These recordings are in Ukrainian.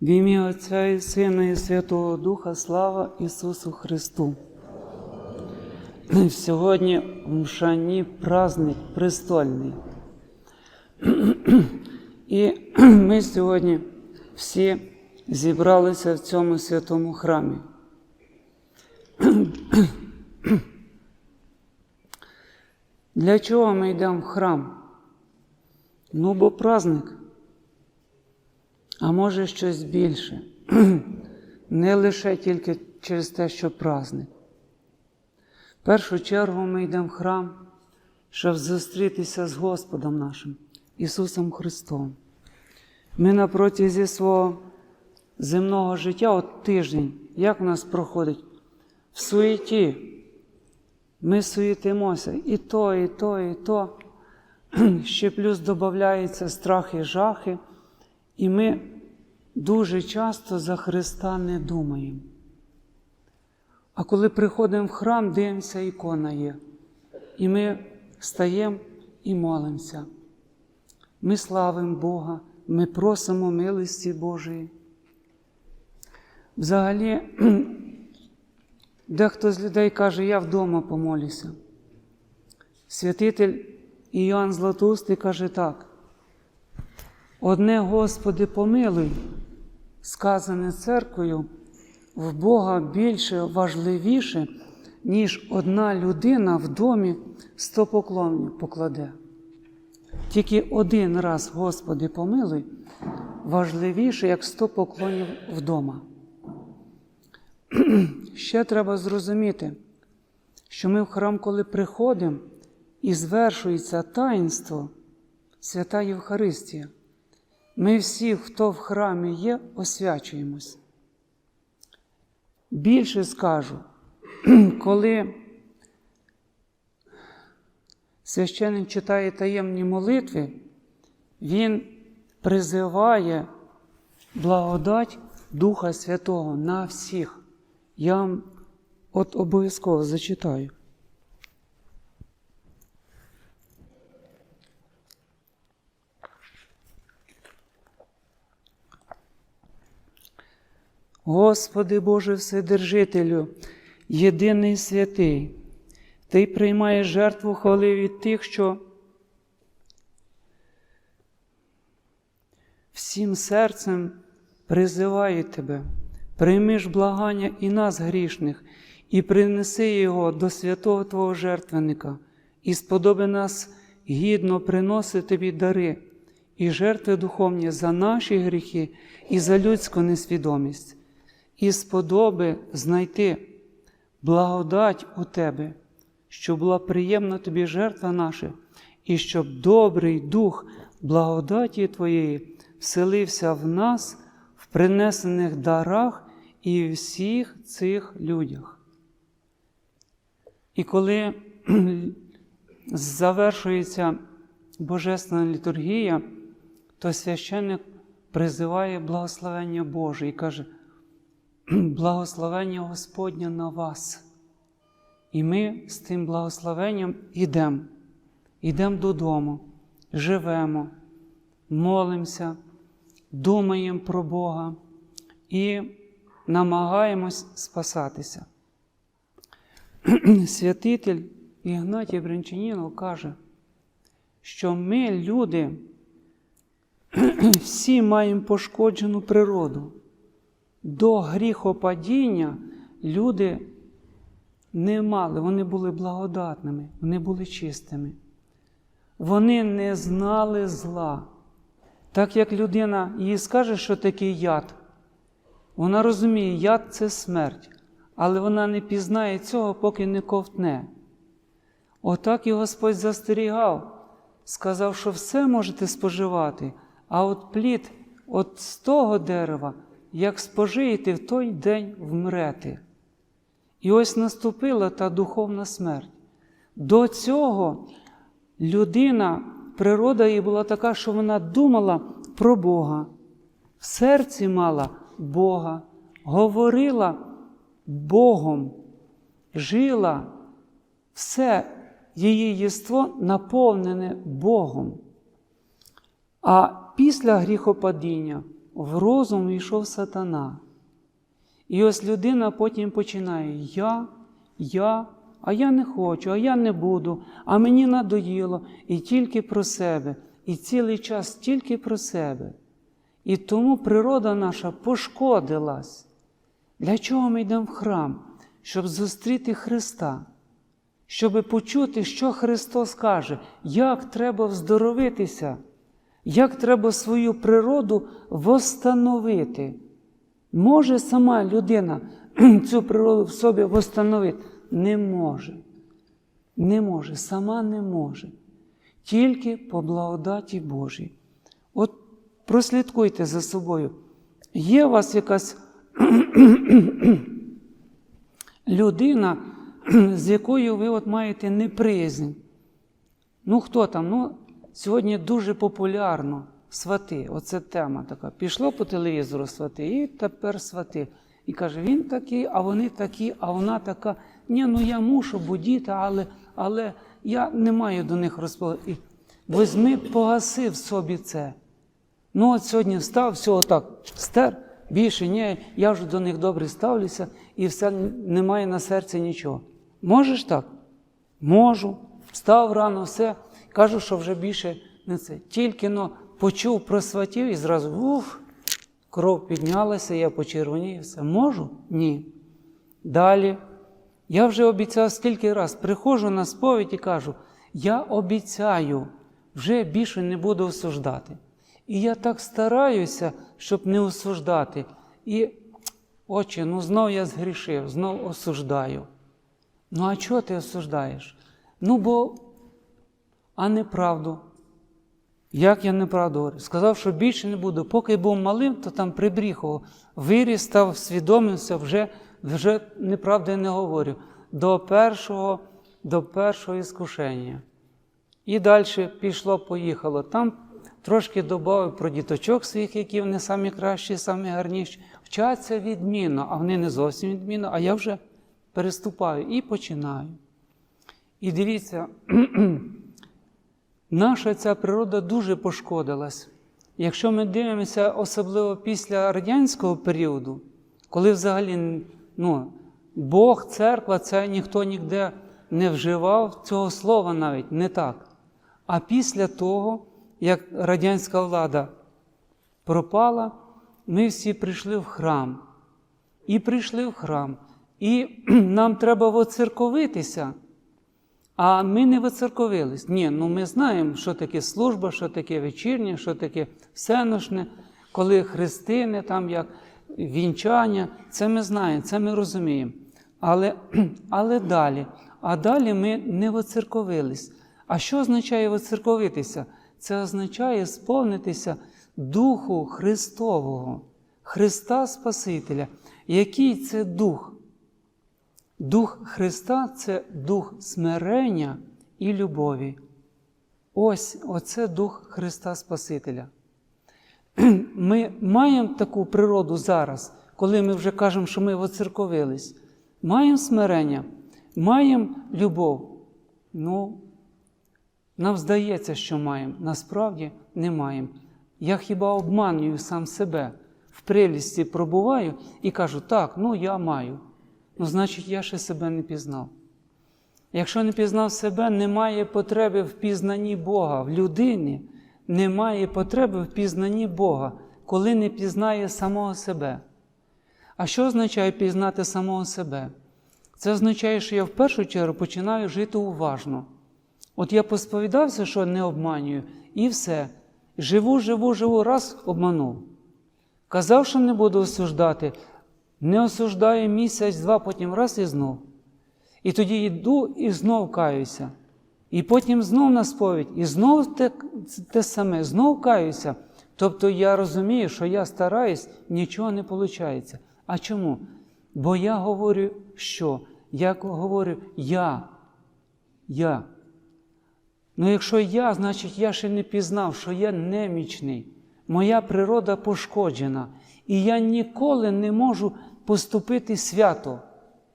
В ім'я Отця і Сина, і Святого Духа, слава Ісусу Христу. Сьогодні в Мшані праздник престольний. І ми сьогодні всі зібралися в цьому святому храмі. Для чого ми йдемо в храм? Ну, бо праздник. А може щось більше. Не лише тільки через те, що праздник. В першу чергу ми йдемо в храм, щоб зустрітися з Господом нашим, Ісусом Христом. Ми на протязі свого земного життя, от тиждень, як у нас проходить? В суеті. Ми суєтимося і то, і то, і то. Ще плюс додається страхи, жахи, і ми дуже часто за Христа не думаємо. А коли приходимо в храм, дивимося, ікона є. І ми стаємо і молимося. Ми славимо Бога, ми просимо милості Божої. Взагалі, дехто з людей каже, я вдома помолюся. Святитель Іоанн Златоустий каже так. Одне, Господи, помилуй, сказане церквою, в Бога більше важливіше, ніж одна людина в домі сто поклонів покладе. Тільки один раз, Господи, помилуй, важливіше, як сто поклонів вдома. Ще треба зрозуміти, що ми в храм, коли приходимо і звершується таїнство, свята Євхаристія, ми всі, хто в храмі є, освячуємось. Більше скажу, коли священник читає таємні молитви, він призиває благодать Духа Святого на всіх. Я вам от обов'язково зачитаю. Господи Боже Вседержителю, єдиний святий, Ти приймаєш жертву хвали від тих, що всім серцем призивають Тебе, прийми благання і нас грішних, і принеси Його до святого Твого жертвенника, і сподоби нас гідно приносити Тобі дари і жертви духовні за наші гріхи і за людську несвідомість, і сподоби знайти благодать у Тебе, щоб була приємна Тобі жертва наша, і щоб добрий дух благодаті Твоєї вселився в нас в принесених дарах і всіх цих людях. І коли завершується Божественна літургія, то священник призиває благословення Боже і каже, благословення Господня на вас. І ми з тим благословенням йдемо, йдемо додому, живемо, молимося, думаємо про Бога і намагаємось спасатися. Святитель Ігнатій Брянчанінов каже, що ми, люди, всі маємо пошкоджену природу. До гріхопадіння люди не мали, вони були благодатними, вони були чистими. Вони не знали зла. Так як людина їй скаже, що таке яд, вона розуміє, яд це смерть, але вона не пізнає цього, поки не ковтне. Отак і Господь застерігав, сказав, що все можете споживати, а от плід от з того дерева, як спожиєте, в той день вмрете. І ось наступила та духовна смерть. До цього людина, природа її була така, що вона думала про Бога, в серці мала Бога, говорила Богом, жила все її єство наповнене Богом. А після гріхопадіння в розум війшов сатана. І ось людина потім починає: Я, я, а я не хочу, а я не буду, а мені надоїло, і тільки про себе, і цілий час тільки про себе. І тому природа наша пошкодилась. Для чого ми йдемо в храм? Щоб зустріти Христа, щоб почути, що Христос каже, як треба вздоровитися, як треба свою природу восстановити. Може сама людина цю природу в собі восстановити? Не може. Не може, сама не може. Тільки по благодаті Божій. От прослідкуйте за собою. Є у вас якась людина, з якою ви от маєте неприязнь. Ну, хто там? Ну, сьогодні дуже популярно свати. Оце тема така. Пішло по телевізору свати, і тепер свати. І каже, він такий, а вони такі, а вона така. Ні, ну я мушу будіти, але але я не маю до них розповідати. Возьми, погаси в собі це. Ну, от сьогодні встав, все отак стер, більше ні, я вже до них добре ставлюся, і все немає на серці нічого. Можеш так? Можу. Встав рано, все. Кажу, що вже більше не це. Тільки но почув про сватів і зразу уф, кров піднялася, я почервонів, все. Можу? Ні. Далі. Я вже обіцяв скільки раз, приходжу на сповідь і кажу, я обіцяю, вже більше не буду осуждати. І я так стараюся, щоб не осуждати. І, отче, ну знов я згрішив, знов осуждаю. Ну, а чого ти осуждаєш? Ну, бо, а неправду. Як я неправду говорю? Сказав, що більше не буду. Поки був малим, то там прибріхував. Виріс, став, свідомився, вже вже неправди не говорю. До першого до першого іскушення. І далі пішло, поїхало. Там трошки додав про діточок своїх, які вони самі кращі, самі гарніші. Вчаться відмінно, а вони не зовсім відмінно, а я вже переступаю і починаю. І дивіться, наша ця природа дуже пошкодилась. Якщо ми дивимося, особливо після радянського періоду, коли взагалі ну, Бог, церква, це ніхто ніде не вживав цього слова навіть не так. А після того, як радянська влада пропала, ми всі прийшли в храм. І прийшли в храм. І нам треба воцерковитися. А ми не воцерковились. Ні, ну ми знаємо, що таке служба, що таке вечірня, що таке всеношне, коли хрестини, там як вінчання. Це ми знаємо, це ми розуміємо. Але, Але далі. А далі ми не воцерковились. А що означає воцерковитися? Це означає сповнитися Духу Христового, Христа Спасителя. Який це дух? Дух Христа це дух смирення і любові. Ось оце дух Христа Спасителя. Ми маємо таку природу зараз, коли ми вже кажемо, що ми воцерковились. Маємо смирення, маємо любов. Ну, нам здається, що маємо. Насправді не маємо. Я хіба обманюю сам себе, в прелісті пробуваю і кажу, так, ну я маю. Ну, значить, я ще себе не пізнав. Якщо не пізнав себе, немає потреби в пізнанні Бога. В людині немає потреби в пізнанні Бога, коли не пізнає самого себе. А що означає пізнати самого себе? Це означає, що я в першу чергу починаю жити уважно. От я посповідався, що не обманюю, і все. Живу, живу, живу, раз обманув. Казав, що не буду осуждати, не осуждаю місяць, два, потім раз і знов. І тоді йду і знов каюся. І потім знов на сповідь, і знов те, те саме, знов каюся. Тобто я розумію, що я стараюсь, нічого не виходить. А чому? Бо я говорю, що? Я говорю я. Я. Ну, якщо я, значить я ще не пізнав, що я немічний, моя природа пошкоджена, і я ніколи не можу поступити свято.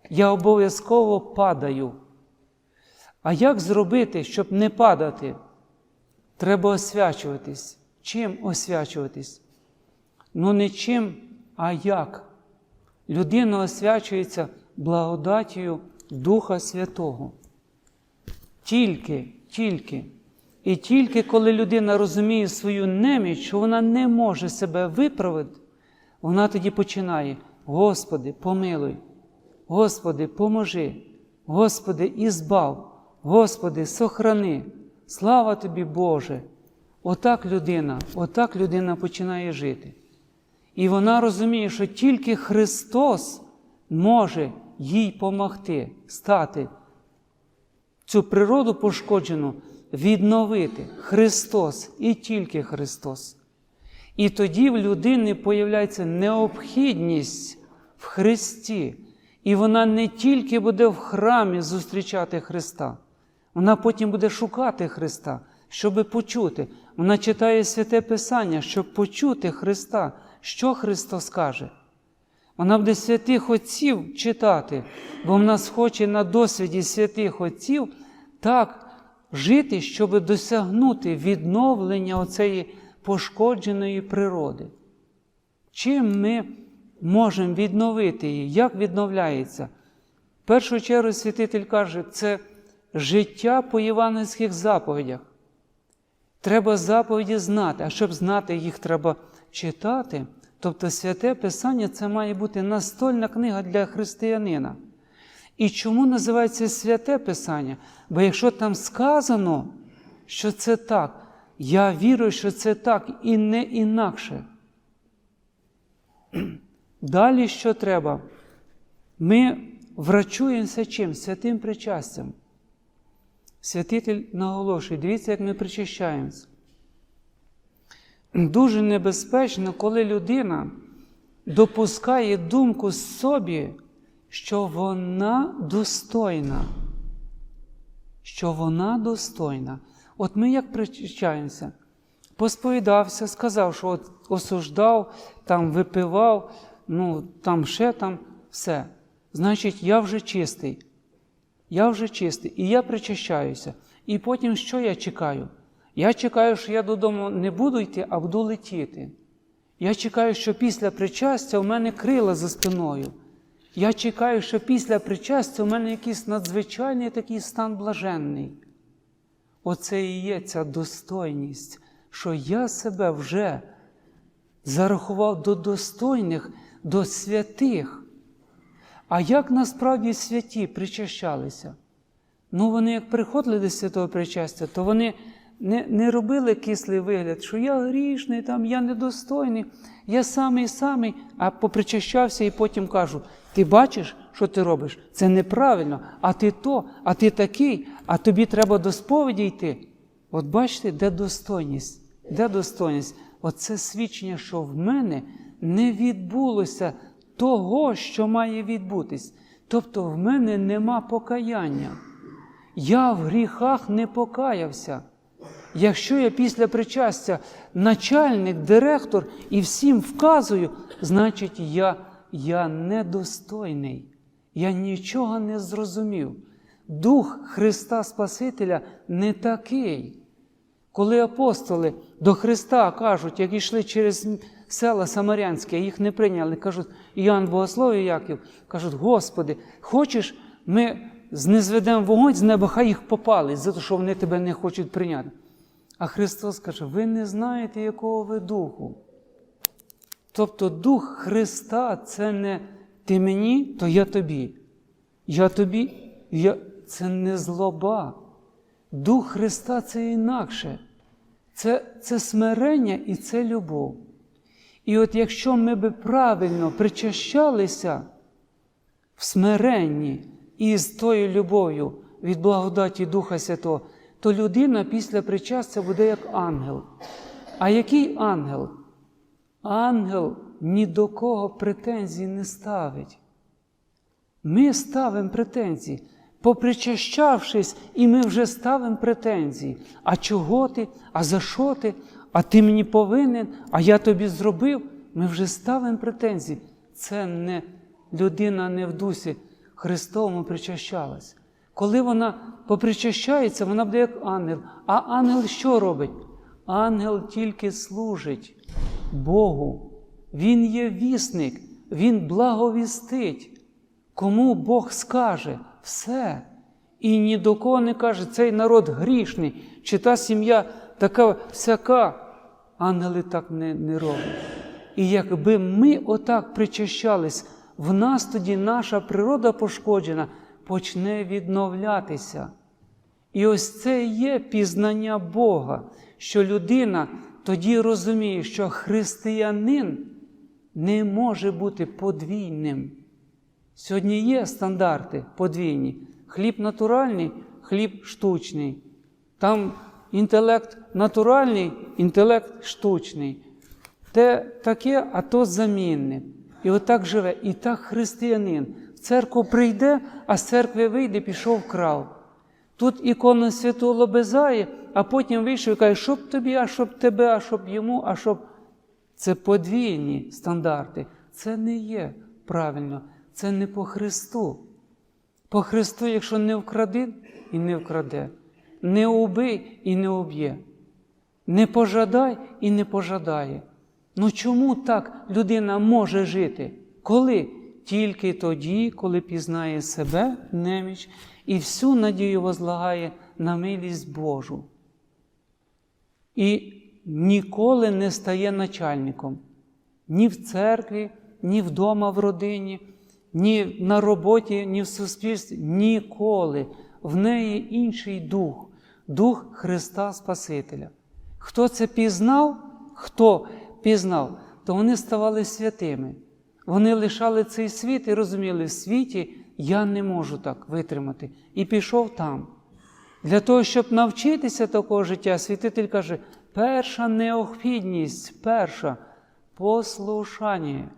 Я обов'язково падаю. А як зробити, щоб не падати? Треба освячуватись. Чим освячуватись? Ну не чим, а як. Людина освячується благодатію Духа Святого. Тільки, тільки. І тільки коли людина розуміє свою неміч, що вона не може себе виправити, вона тоді починає: Господи, помилуй, Господи, поможи, Господи, ізбав, Господи, сохрани, слава тобі, Боже. Отак людина, отак людина починає жити. І вона розуміє, що тільки Христос може їй помогти стати цю природу пошкоджену відновити Христос і тільки Христос. І тоді в людини появляється необхідність в Христі. І вона не тільки буде в храмі зустрічати Христа, вона потім буде шукати Христа, щоб почути. Вона читає святе Писання, щоб почути Христа, що Христос каже. Вона буде святих Отців читати, бо вона схоче на досвіді святих Отців так жити, щоб досягнути відновлення оцеї пошкодженої природи. Чим ми можемо відновити її? Як відновляється? В першу чергу святитель каже, це життя по євангельських заповідях. Треба заповіді знати, а щоб знати їх, треба читати. Тобто святе Писання це має бути настольна книга для християнина. І чому називається святе Писання? Бо якщо там сказано, що це так, я вірю, що це так і не інакше. Далі що треба? Ми врачуємося чим? Святим причастям. Святитель наголошує, дивіться, як ми причащаємося. Дуже небезпечно, коли людина допускає думку собі, що вона достойна. Що вона достойна. От ми як причащаємося? Посповідався, сказав, що от осуждав, там випивав, ну там ще там все. Значить, я вже чистий. Я вже чистий. І я причащаюся. І потім що я чекаю? Я чекаю, що я додому не буду йти, а буду летіти. Я чекаю, що після причастя у мене крила за спиною. Я чекаю, що після причастя у мене якийсь надзвичайний такий стан блаженний. Оце і є ця достойність, що я себе вже зарахував до достойних, до святих. А як насправді святі причащалися? Ну, вони як приходили до святого причастя, то вони не не робили кислий вигляд, що я грішний, там, я недостойний, я самий самий, а попричащався і потім кажу: ти бачиш, що ти робиш? Це неправильно, а ти то, а ти такий, а тобі треба до сповіді йти. От бачите, де достойність? Де достойність? Оце свідчення, що в мене не відбулося того, що має відбутись. Тобто в мене нема покаяння. Я в гріхах не покаявся. Якщо я після причастя начальник, директор і всім вказую, значить я, я недостойний, я нічого не зрозумів. Дух Христа Спасителя не такий. Коли апостоли до Христа кажуть, як йшли через села Самарянське, їх не прийняли, кажуть, Іоанн Богослов і Яків, кажуть, Господи, хочеш, ми знезведемо вогонь з неба, хай їх попали, за те, що вони тебе не хочуть прийняти. А Христос каже, ви не знаєте, якого ви духу. Тобто Дух Христа це не ти мені, то я тобі. Я тобі, я... це не злоба. Дух Христа це інакше. Це, Це смирення і це любов. І от якщо ми би правильно причащалися в смиренні і з тою любов'ю від благодаті Духа Святого, то людина після причастя буде як ангел. А який ангел? Ангел ні до кого претензій не ставить. Ми ставимо претензії. Попричащавшись, і ми вже ставимо претензії. А чого ти? А за що ти? А ти мені повинен, а я тобі зробив. Ми вже ставимо претензії. Це не людина не в дусі Христовому причащалась. Коли вона попричащається, вона буде як ангел. А ангел що робить? Ангел тільки служить Богу. Він є вісник, Він благовістить. Кому Бог скаже все. І ні до кого не каже, цей народ грішний, чи та сім'я така всяка. Ангели так не, не роблять. І якби ми отак причащались, в нас тоді наша природа пошкоджена почне відновлятися. І ось це є пізнання Бога, що людина тоді розуміє, що християнин не може бути подвійним. Сьогодні є стандарти подвійні. Хліб натуральний, хліб штучний. Там інтелект натуральний, інтелект штучний. Те таке, а то замінне. І отак живе. І так християнин. В церкву прийде, а з церкви вийде, пішов крав. Тут ікона святого лобезає, а потім вийшов і каже, щоб тобі, а щоб тебе, а щоб йому, а щоб. Це подвійні стандарти. Це не є правильно, це не по Христу. По Христу, якщо не вкради і не вкраде, не убий і не уб'є, не пожадай і не пожадає. Ну чому так людина може жити? Коли? Тільки тоді, коли пізнає себе, неміч, і всю надію возлагає на милість Божу. І ніколи не стає начальником ні в церкві, ні вдома в родині, ні на роботі, ні в суспільстві. Ніколи. В неї інший дух, дух Христа Спасителя. Хто це пізнав, хто пізнав, то вони ставали святими. Вони лишали цей світ і розуміли, в світі я не можу так витримати. І пішов там. Для того, щоб навчитися такого життя, святитель каже, перша необхідність, перша послушання.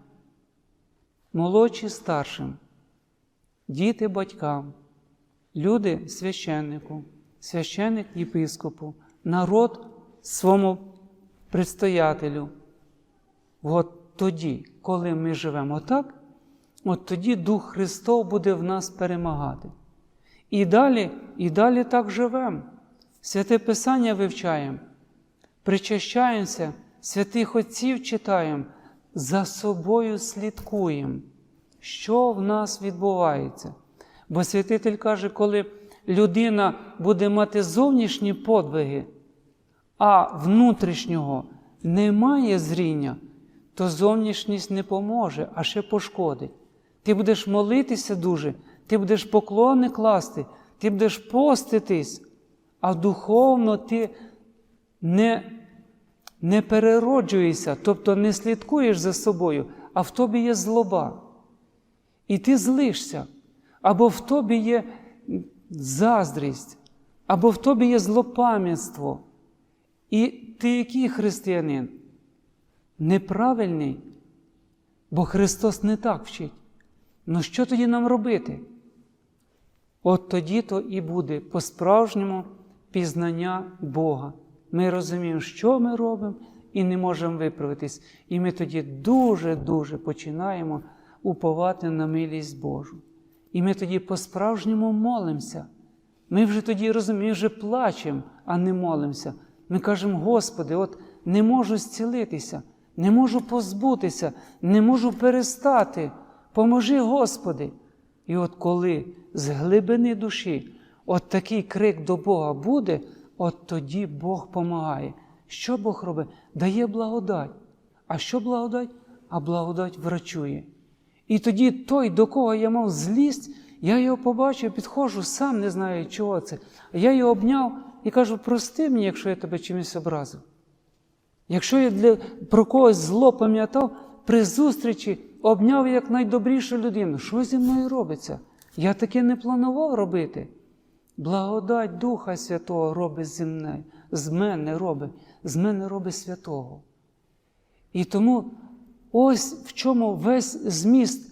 Молодші старшим, діти батькам, люди священнику, священник єпископу, народ своєму предстоятелю. От тоді, коли ми живемо так, от тоді Дух Христов буде в нас перемагати. І далі, і далі так живемо. Святе Писання вивчаємо, причащаємося, святих Отців читаємо, за собою слідкуємо, що в нас відбувається. Бо святитель каже, коли людина буде мати зовнішні подвиги, а внутрішнього немає зріння, то зовнішність не поможе, а ще пошкодить. Ти будеш молитися дуже, ти будеш поклони класти, ти будеш поститись, а духовно ти не, не перероджуєшся, тобто не слідкуєш за собою, а в тобі є злоба. І ти злишся, або в тобі є заздрість, або в тобі є злопам'ятство. І ти який християнин? Неправильний, бо Христос не так вчить. Ну що тоді нам робити? От тоді то і буде по-справжньому пізнання Бога. Ми розуміємо, що ми робимо, і не можемо виправитись. І ми тоді дуже-дуже починаємо уповати на милість Божу. І ми тоді по-справжньому молимося. Ми вже тоді розуміємо, вже плачемо, а не молимося. Ми кажемо, Господи, от не можу зцілитися, не можу позбутися, не можу перестати. Поможи, Господи. І от коли з глибини душі от такий крик до Бога буде, от тоді Бог помагає. Що Бог робить? Дає благодать. А що благодать? А благодать врачує. І тоді той, до кого я мав злість, я його побачив, підходжу, сам не знаю, чого це. Я його обняв і кажу, прости мені, якщо я тебе чимось образив. Якщо я для, про когось зло пам'ятав, при зустрічі обняв як найдобрішу людину. Що зі мною робиться? Я таке не планував робити. Благодать Духа Святого робить зі мною, з мене робить, з мене робить святого. І тому ось в чому весь зміст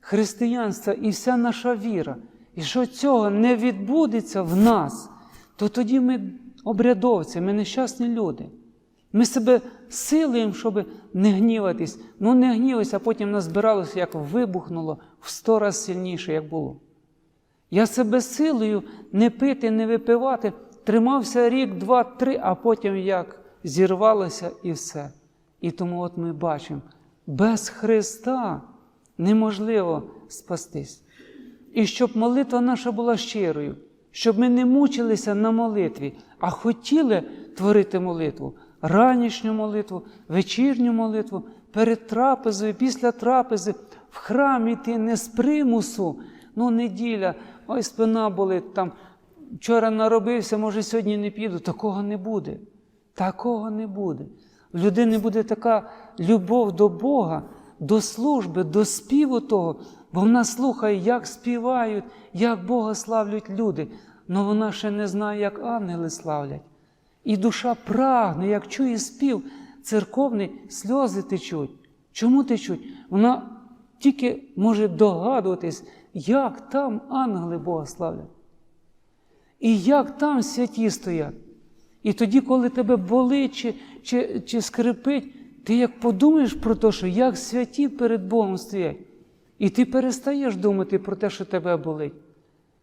християнства і вся наша віра. І що цього не відбудеться в нас, то тоді ми обрядовці, ми нещасні люди. Ми себе силуємо, щоб не гніватись. Ну не гнівайся, а потім назбиралося, як вибухнуло в сто разів сильніше, як було. Я себе силою не пити, не випивати, тримався рік, два, три, а потім як зірвалося і все. І тому от ми бачимо, без Христа неможливо спастись. І щоб молитва наша була щирою, щоб ми не мучилися на молитві, а хотіли творити молитву, ранішню молитву, вечірню молитву, перед трапезою, після трапези, в храм іти не з примусу, ну неділя, ой, спина болить там. Вчора наробився, може, сьогодні не піду. Такого не буде. Такого не буде. В людини буде така любов до Бога, до служби, до співу того, бо вона слухає, як співають, як Бога славлять люди, але вона ще не знає, як ангели славлять. І душа прагне, як чує спів церковний, сльози течуть. Чому течуть? Вона тільки може догадуватись, як там ангели Бога славлять. І як там святі стоять. І тоді, коли тебе болить чи, чи, чи скрипить, ти як подумаєш про те, що як святі перед Богом стоять, і ти перестаєш думати про те, що тебе болить.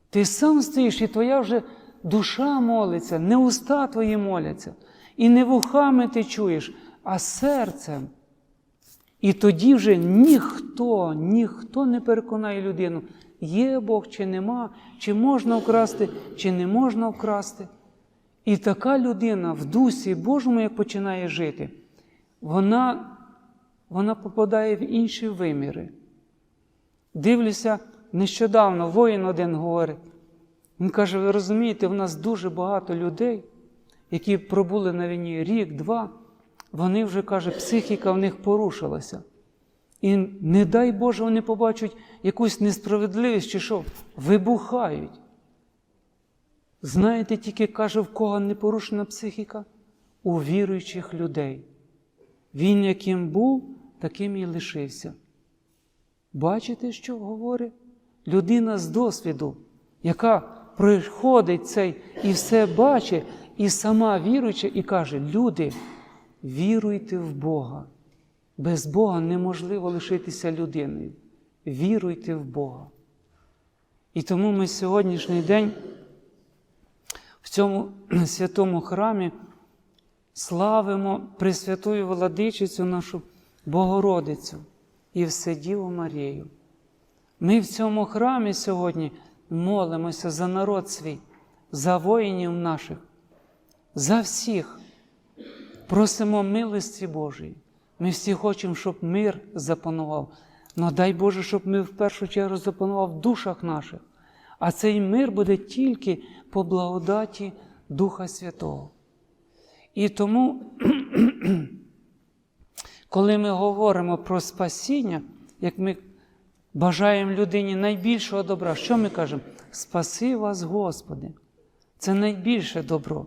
Ти сам стоїш, і твоя вже душа молиться, не уста твої моляться, і не вухами ти чуєш, а серцем. І тоді вже ніхто, ніхто не переконає людину, є Бог чи нема, чи можна вкрасти, чи не можна вкрасти. І така людина в дусі Божому, як починає жити, вона, вона попадає в інші виміри. Дивлюся, нещодавно воїн один говорить. Він каже: ви розумієте, в нас дуже багато людей, які пробули на війні рік, два, вони вже каже, психіка в них порушилася. І не дай Боже, вони побачать якусь несправедливість чи що, вибухають. Знаєте, тільки каже, в кого не порушена психіка? У віруючих людей. Він, яким був, таким і лишився. Бачите, що говорить? Людина з досвіду, яка приходить цей і все бачить, і сама віруюча, і каже: люди, віруйте в Бога. Без Бога неможливо лишитися людиною. Віруйте в Бога. І тому ми сьогоднішній день в цьому святому храмі славимо Пресвятую Владичицю нашу Богородицю і Вседіву Марію. Ми в цьому храмі сьогодні молимося за народ свій, за воїнів наших, за всіх. Просимо милості Божої. Ми всі хочемо, щоб мир запанував. Ну дай Боже, щоб ми в першу чергу запанував в душах наших. А цей мир буде тільки по благодаті Духа Святого. І тому, коли ми говоримо про спасіння, як ми бажаємо людині найбільшого добра, що ми кажемо? Спаси вас, Господи. Це найбільше добро.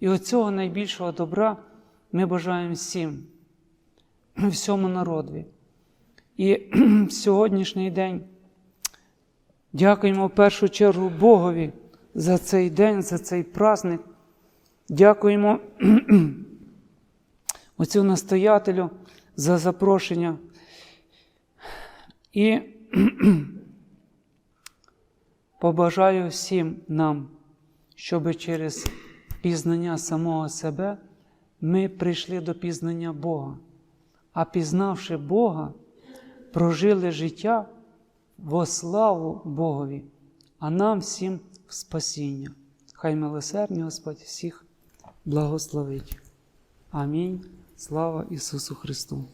І оцього найбільшого добра ми бажаємо всім, всьому народові. І сьогоднішній день дякуємо в першу чергу Богові за цей день, за цей праздник. Дякуємо оцю настоятелю за запрошення. І побажаю всім нам, щоб через пізнання самого себе ми прийшли до пізнання Бога, а пізнавши Бога, прожили життя во славу Богові, а нам всім в спасіння. Хай милосердний Господь всіх благословить. Амінь. Слава Ісусу Христу!